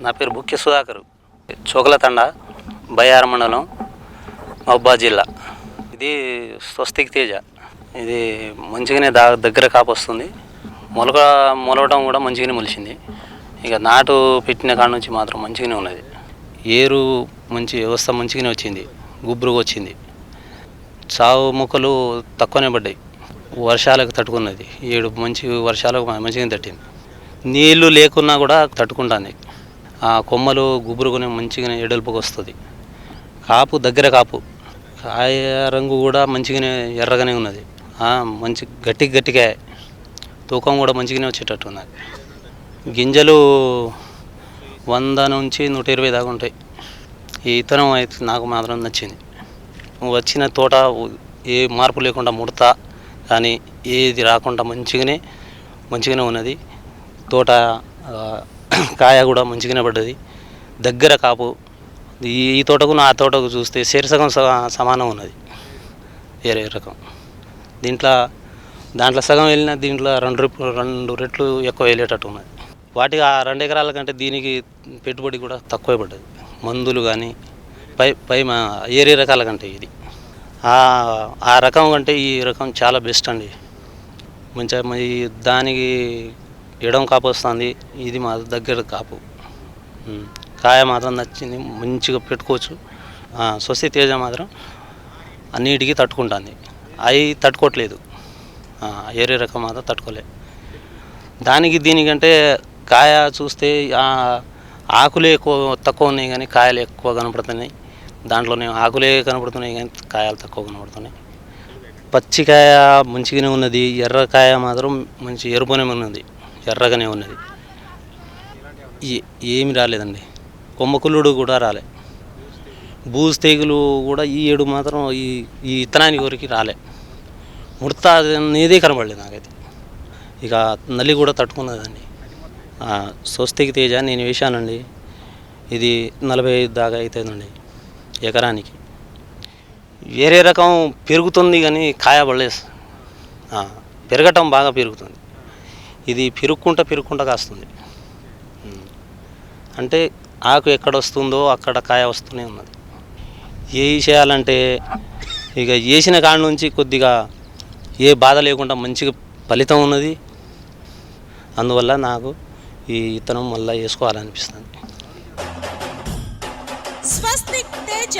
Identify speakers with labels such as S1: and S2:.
S1: నా పేరు బుక్య సుధాకర్. చోకలతండ బయ్యార మండలం మహబాద్ జిల్లా. ఇది స్వస్తిక్ తేజ. ఇది మంచిగానే దా దగ్గర కాపొస్తుంది మొలక మొలవడం కూడా మంచిగానే మొలిచింది. ఇక నాటు పెట్టిన కాడ నుంచి మాత్రం మంచిగానే ఉన్నది. ఏరు మంచి వ్యవస్థ మంచిగానే వచ్చింది. గుబురుగా వచ్చింది. చావు మొక్కలు తక్కువనే పడ్డాయి. వర్షాలకు తట్టుకున్నది. ఏడు మంచి వర్షాలకు మంచిగా తట్టింది. నీళ్ళు లేకున్నా కూడా తట్టుకుంటాను ఆ కొమ్మలు గుబురుగానే మంచిగానే ఎడల్పుకు వస్తుంది. కాపు దగ్గర కాపు. కాయ రంగు కూడా మంచిగానే ఎర్రగానే ఉన్నది. మంచి గట్టి గట్టిగా తూకం కూడా మంచిగానే వచ్చేటట్టు ఉన్నది. గింజలు వంద నుంచి నూట ఇరవై దాకా ఉంటాయి. ఈ ఇతనం అయితే నాకు మాత్రం నచ్చింది. వచ్చిన తోట ఏ మార్పు లేకుండా ముడత కానీ ఏది రాకుండా మంచిగానే మంచిగానే ఉన్నది. తోట కాయ కూడా మంచిగానే పడ్డది. దగ్గర కాపు. ఈ తోటకు నా తోటకు చూస్తే శీర్షకం సమానం ఉన్నది. వేరే రకం. దీంట్లో దాంట్లో సగం వెళ్ళిన దీంట్లో రెండు రెట్లు రెండు రెట్లు ఎక్కువ వెళ్ళేటట్టు ఉన్నది. వాటికి ఆ రెండు ఎకరాల కంటే దీనికి పెట్టుబడి కూడా తక్కువే పడ్డది. మందులు కానీ పై పై మా ఏరే రకాల కంటే ఇది. ఆ- రకం కంటే ఈ రకం చాలా బెస్ట్ అండి. మంచిగా దానికి ఎడం కాపు వస్తుంది ఇది మా దగ్గర కాపు. కాయ మాత్రం నచ్చింది మంచిగా పెట్టుకోవచ్చు. స్వస్తి తేజ మాత్రం అన్నిటికీ తట్టుకుంటుంది. అవి తట్టుకోవట్లేదు ఏరే రకం మాత్రం తట్టుకోలే. దానికి దీనికంటే కాయ చూస్తే ఆకులే ఎక్కువ తక్కువ ఉన్నాయి కానీ కాయలు ఎక్కువ కనపడుతున్నాయి. దాంట్లోనే ఆకులే కనపడుతున్నాయి కానీ కాయలు తక్కువ కనపడుతున్నాయి. పచ్చికాయ మంచిగానే ఉన్నది ఎర్రకాయ మాత్రం మంచి ఎరుపునే ఉన్నది. ఎర్రగానే ఉన్నది. ఏ- ఏమి రాలేదండి. కొమ్మకుల్లుడు కూడా రాలే. బూజు తెగులు కూడా ఈ ఏడు మాత్రం ఈ ఈ ఇత్తనానికి వరకు రాలే. ముడత అనేదే కనబడలేదు నాకైతే. ఇక నల్లి కూడా తట్టుకున్నదండి. స్వస్తికి తేజ నేను వేశానండి. ఇది నలభై ఐదు దాకా అవుతుందండి ఎకరానికి. వేరే రకం పెరుగుతుంది కానీ కాయ పడలేదు పెరగటం బాగా పెరుగుతుంది. ఇది పెరుగుకుంటా పెరుగుకుంటా కాస్తుంది. అంటే ఆకు ఎక్కడ వస్తుందో అక్కడ కాయ వస్తూనే ఉన్నది. ఏ చేయాలంటే ఇక వేసిన కాడ నుంచి కొద్దిగా ఏ బాధ లేకుండా మంచిగా ఫలితం ఉన్నది. అందువల్ల నాకు ఈ ఇతనం మళ్ళీ వేసుకోవాలనిపిస్తుంది.
S2: స్వస్తిక్ తేజ